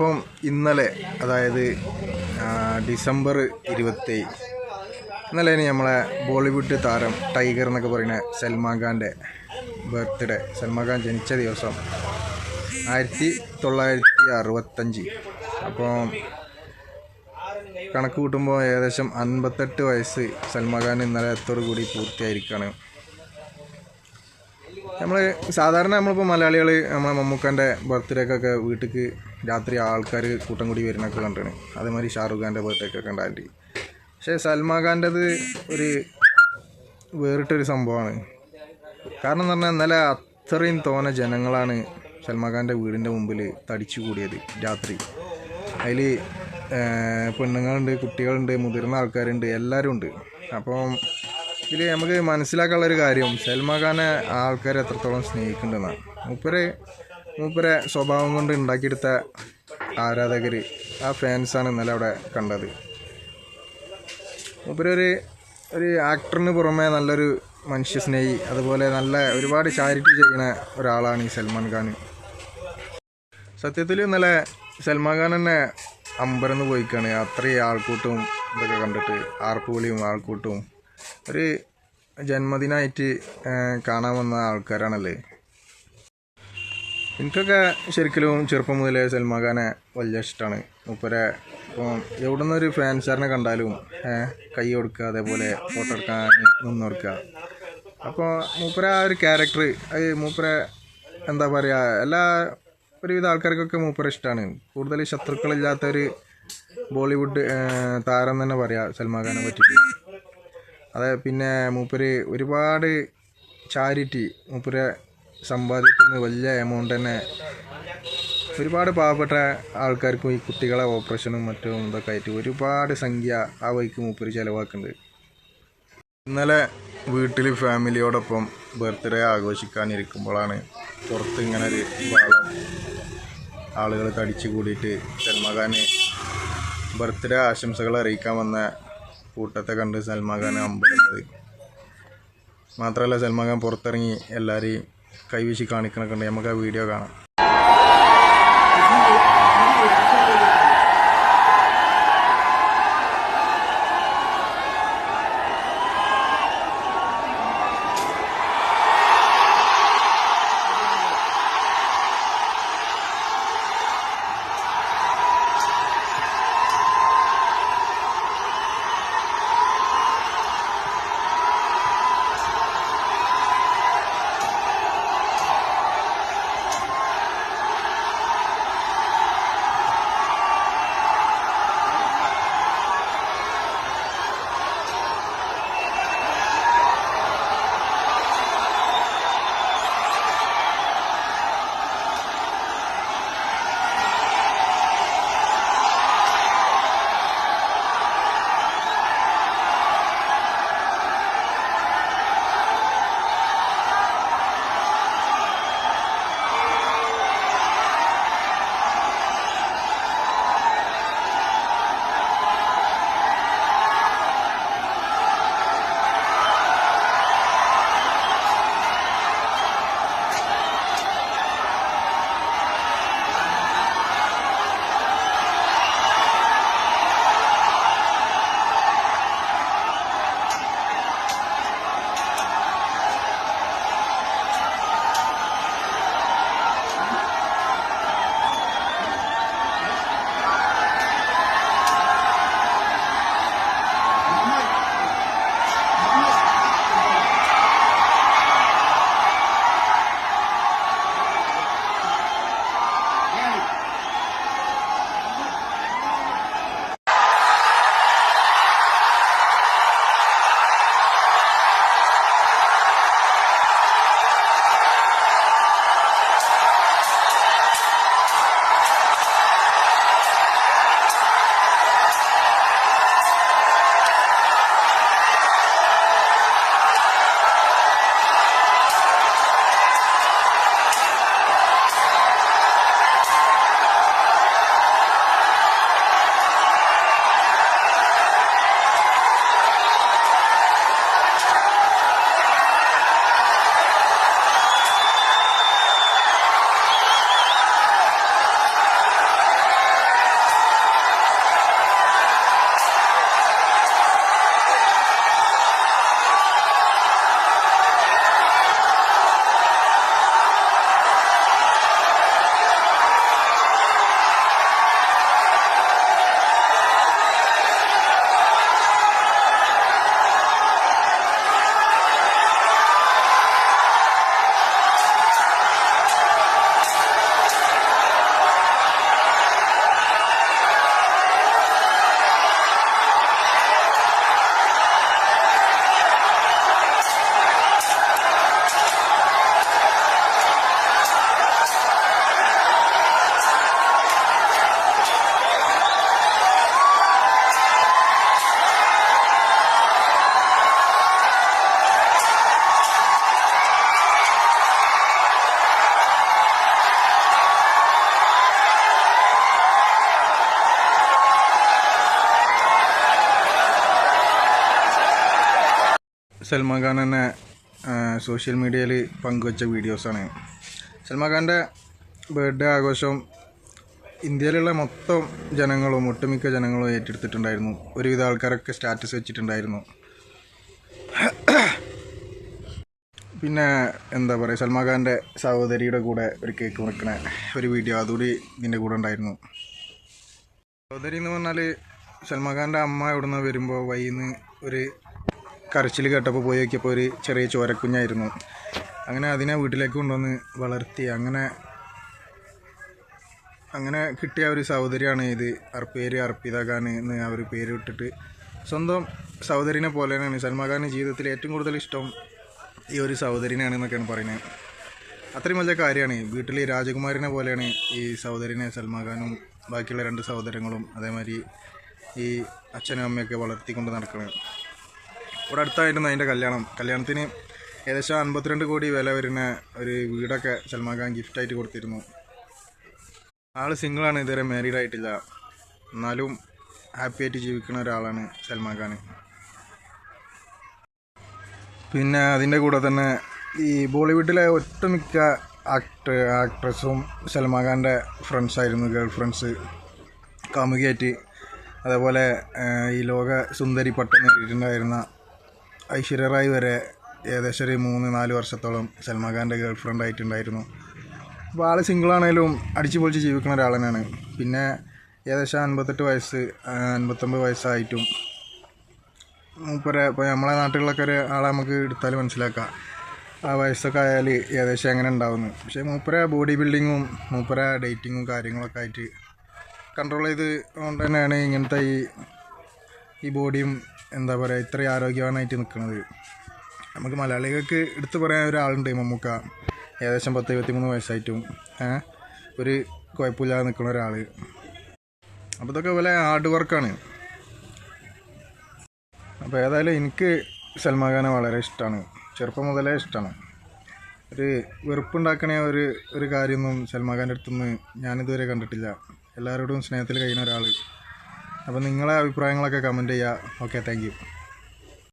അപ്പം ഇന്നലെ അതായത് ഡിസംബർ ഇരുപത്തി ഇന്നലെ നമ്മളെ ബോളിവുഡ് താരം ടൈഗർ എന്നൊക്കെ പറയുന്ന സൽമാൻ ഖാന്റെ ബർത്ത്ഡേ. സൽമാൻ ഖാൻ ജനിച്ച ദിവസം ആയിരത്തി തൊള്ളായിരത്തി അറുപത്തഞ്ച്. അപ്പോൾ കണക്ക് കൂട്ടുമ്പോൾ ഏകദേശം അൻപത്തെട്ട് വയസ്സ് സൽമാൻ ഖാൻ ഇന്നലത്തോടു കൂടി പൂർത്തിയായിരിക്കുകയാണ് നമ്മൾ സാധാരണ നമ്മളിപ്പോൾ മലയാളികൾ നമ്മളെ മമ്മൂക്കാന്റെ ബർത്ത്ഡേക്കൊക്കെ വീട്ടിലേക്ക് രാത്രി ആൾക്കാർ കൂട്ടം കൂടി വരുന്നൊക്കെ കണ്ടാണ് അതേമാതിരി ഷാറുഖ് ഖാന്റെ ബർത്ത്ഡേക്കൊക്കെ ഉണ്ടായിട്ട് പക്ഷേ സൽമാൻ ഖാന്റെത് ഒരു വേറിട്ടൊരു സംഭവമാണ്. കാരണം എന്ന് പറഞ്ഞാൽ ഇന്നലെ അത്രയും തോനെ ജനങ്ങളാണ് സൽമാൻ ഖാന്റെ വീടിന്റെ മുമ്പിൽ തടിച്ചു കൂടിയത് രാത്രി. അതിൽ പെണ്ണുങ്ങളുണ്ട് കുട്ടികളുണ്ട് മുതിർന്ന ആൾക്കാരുണ്ട് എല്ലാവരും ഉണ്ട്. അപ്പം ഇതിൽ നമുക്ക് മനസ്സിലാക്കാനുള്ളൊരു കാര്യം സൽമാൻ ഖാനെ ആൾക്കാർ എത്രത്തോളം സ്നേഹിക്കുന്നുണ്ടെന്നാണ്. മൂപ്പര് മൂപ്പരെ സ്വഭാവം കൊണ്ട് ഉണ്ടാക്കിയെടുത്ത ആരാധകർ ആ ഫാൻസാണ് ഇന്നലെ അവിടെ കണ്ടത്. മൂപ്പരൊരു ഒരു ആക്ടറിന് പുറമെ നല്ലൊരു മനുഷ്യസ്നേഹി അതുപോലെ നല്ല ഒരുപാട് ചാരിറ്റി ചെയ്യുന്ന ഒരാളാണ് ഈ സൽമാൻ ഖാൻ. സത്യത്തിൽ ഇന്നലെ സൽമാൻ ഖാൻ തന്നെ അമ്പരന്ന് പോയിക്കാണ്. അത്രയും ആൾക്കൂട്ടും ഇതൊക്കെ കണ്ടിട്ട് ആർപ്പുവിളിയും ആൾക്കൂട്ടും. ഒരു ജന്മദിനമായിട്ട് കാണാൻ വന്ന ആൾക്കാരാണല്ലേ? എനിക്കൊക്കെ ശരിക്കും ചെറുപ്പം മുതലേ സൽമാൻ ഖാനെ വലിയ ഇഷ്ടമാണ് മൂപ്പരെ ഇപ്പം എവിടെ നിന്നൊരു ഫാൻസാറിനെ കണ്ടാലും കൈ കൊടുക്കുക അതേപോലെ ഫോട്ടോ എടുക്കാൻ നിന്ന് കൊടുക്കുക. അപ്പോൾ മൂപ്പര ആ ഒരു ക്യാരക്ടർ അത് മൂപ്പരെ എന്താ പറയുക എല്ലാ ഒരുവിധ ആൾക്കാർക്കൊക്കെ മൂപ്പര ഇഷ്ടമാണ് കൂടുതൽ ശത്രുക്കളില്ലാത്ത ഒരു ബോളിവുഡ് താരം തന്നെ പറയാം സൽമാൻ ഖാനെ പറ്റിയിട്ട്. അതെ പിന്നെ മൂപ്പര് ഒരുപാട് ചാരിറ്റി മൂപ്പര് സമ്പാദിക്കുന്ന വലിയ എമൗണ്ട് തന്നെ ഒരുപാട് പാവപ്പെട്ട ആൾക്കാർക്കും ഈ കുട്ടികളെ ഓപ്പറേഷനും മറ്റും ഇതൊക്കെ ആയിട്ട് ഒരുപാട് സംഖ്യ ആ വഴിക്ക് മൂപ്പര് ചിലവാക്കുന്നുണ്ട്. ഇന്നലെ വീട്ടിൽ ഫാമിലിയോടൊപ്പം ബർത്ത്ഡേ ആഘോഷിക്കാനിരിക്കുമ്പോഴാണ് പുറത്ത് ഇങ്ങനെ ഒരു ബഹളം. ആളുകൾ തടിച്ചു കൂടിയിട്ട് സൽമാഖാന് ബർത്ത്ഡേ ആശംസകൾ അറിയിക്കാൻ വന്ന കൂട്ടത്തെ കണ്ട് സൽമാഖാൻ അമ്പരുന്നത്. മാത്രമല്ല സൽമാഖാൻ പുറത്തിറങ്ങി എല്ലാവരെയും കൈവീശി കാണിക്കണൊക്കെ ഉണ്ട്. നമുക്ക് ആ വീഡിയോ കാണാം. സൽമാൻ ഖാൻ തന്നെ സോഷ്യൽ മീഡിയയിൽ പങ്കുവച്ച വീഡിയോസാണ് സൽമാൻ ഖാന്റെ ബർത്ത്ഡേ ആഘോഷം ഇന്ത്യയിലുള്ള മൊത്തം ജനങ്ങളും ഒട്ടുമിക്ക ജനങ്ങളും ഏറ്റെടുത്തിട്ടുണ്ടായിരുന്നു. ഒരുവിധ ആൾക്കാരൊക്കെ സ്റ്റാറ്റസ് വെച്ചിട്ടുണ്ടായിരുന്നു. പിന്നെ എന്താ പറയുക സൽമാൻ ഖാന്റെ സഹോദരിയുടെ കൂടെ ഒരു കേക്ക് മുറിക്കണ ഒരു വീഡിയോ അതുകൂടി ഇതിന്റെ കൂടെ ഉണ്ടായിരുന്നു. സഹോദരി എന്ന് പറഞ്ഞാൽ സൽമാൻ ഖാന്റെ അമ്മ ഇവിടുന്ന് വരുമ്പോൾ വൈന്ന് ഒരു കരച്ചിൽ കേട്ടപ്പോൾ പോയി നോക്കിയപ്പോൾ ഒരു ചെറിയ ചോരക്കുഞ്ഞായിരുന്നു. അങ്ങനെ അതിനെ വീട്ടിലേക്ക് കൊണ്ടുവന്ന് വളർത്തി. അങ്ങനെ അങ്ങനെ കിട്ടിയ ഒരു സഹോദരിയാണ് ഇത്. അർപ്പേര് പേര് അർപ്പിത ഖാൻ എന്ന് അവർ പേര് വിട്ടിട്ട് സ്വന്തം സഹോദരിനെ പോലെ തന്നെയാണ് സൽമാ ജീവിതത്തിൽ ഏറ്റവും കൂടുതൽ ഇഷ്ടം ഈ ഒരു സഹോദരിനെയാണ് എന്നൊക്കെയാണ് പറയുന്നത്. അത്രയും വലിയ കാര്യമാണ്. വീട്ടിൽ രാജകുമാരിനെ പോലെയാണ് ഈ സഹോദരിനെ സൽമാ ഖാനും ബാക്കിയുള്ള രണ്ട് സഹോദരങ്ങളും അതേമാതിരി ഈ അച്ഛനും അമ്മയൊക്കെ വളർത്തിക്കൊണ്ട് നടക്കുന്നത്. ഇവിടെ അടുത്തായിരുന്നു അതിന്റെ കല്യാണം. കല്യാണത്തിന് ഏകദേശം അൻപത്തിരണ്ട് കോടി വില വരുന്ന ഒരു വീടൊക്കെ സൽമാൻ ഖാൻ ഗിഫ്റ്റായിട്ട് കൊടുത്തിരുന്നു. ആൾ സിംഗിളാണ് ഇതുവരെ മാരീഡ് ആയിട്ടില്ല. എന്നാലും ഹാപ്പി ആയിട്ട് ജീവിക്കുന്ന ഒരാളാണ് സൽമാൻ ഖാൻ. പിന്നെ അതിന്റെ കൂടെ തന്നെ ഈ ബോളിവുഡിലെ ഒട്ടുമിക്ക ആക്ടർ ആക്ട്രസും സൽമാൻ ഖാന്റെ ഫ്രണ്ട്സായിരുന്നു ഗേൾ ഫ്രണ്ട്സ് കാമുകിയായിട്ട് അതേപോലെ ഈ ലോക സുന്ദരി പട്ടം നേടിയിട്ടുണ്ടായിരുന്ന ഐശ്വര്യ റായ് വരെ ഏകദേശം ഒരു മൂന്ന് നാല് വർഷത്തോളം സൽമാൻ ഖാന്റെ ഗേൾ ഫ്രണ്ട് ആയിട്ടുണ്ടായിരുന്നു. അപ്പോൾ ആൾ സിംഗിളാണേലും അടിച്ചു പൊളിച്ച് ജീവിക്കുന്ന ഒരാൾ തന്നെയാണ് പിന്നെ ഏകദേശം അൻപത്തെട്ട് വയസ്സ് അൻപത്തൊമ്പത് വയസ്സായിട്ടും മൂപ്പരെ ഇപ്പോൾ നമ്മളെ നാട്ടിലൊക്കെ ഒരു ആളെ നമുക്ക് എടുത്താൽ മനസ്സിലാക്കാം. ആ വയസ്സൊക്കെ ആയാൽ ഏകദേശം എങ്ങനെ ഉണ്ടാവുന്നു. പക്ഷേ മൂപ്പരെ ബോഡി ബിൽഡിങ്ങും മൂപ്പരെ ഡേറ്റിങ്ങും കാര്യങ്ങളൊക്കെ ആയിട്ട് കൺട്രോൾ ചെയ്ത് കൊണ്ട് തന്നെയാണ് ഇങ്ങനത്തെ ഈ ഈ ബോഡിയും എന്താ പറയുക ഇത്രയും ആരോഗ്യവാനായിട്ട് നിൽക്കുന്നത് നമുക്ക് മലയാളികൾക്ക് എടുത്തു പറയാൻ ഒരാളുണ്ട് മമ്മൂക്ക. ഏകദേശം പത്ത് ഇരുപത്തിമൂന്ന് വയസ്സായിട്ടും. ഒരു കുഴപ്പമില്ലാതെ നിൽക്കുന്ന ഒരാൾ അപ്പോൾ ഇതൊക്കെ പോലെ ഹാർഡ് വർക്കാണ് അപ്പോൾ ഏതായാലും എനിക്ക് സൽമാൻ ഖാനെ വളരെ ഇഷ്ടമാണ് ചെറുപ്പം മുതലേ ഇഷ്ടമാണ് ഒരു വെറുപ്പുണ്ടാക്കണ ഒരു ഒരു കാര്യമൊന്നും സൽമാൻ ഖാന്റെ അടുത്തുനിന്ന് ഞാനിതുവരെ കണ്ടിട്ടില്ല. എല്ലാവരോടും സ്നേഹത്തിൽ കഴിയുന്ന ഒരാൾ അപ്പോൾ നിങ്ങളെ അഭിപ്രായങ്ങളൊക്കെ കമന്റ് ചെയ്യുക ഓക്കെ താങ്ക്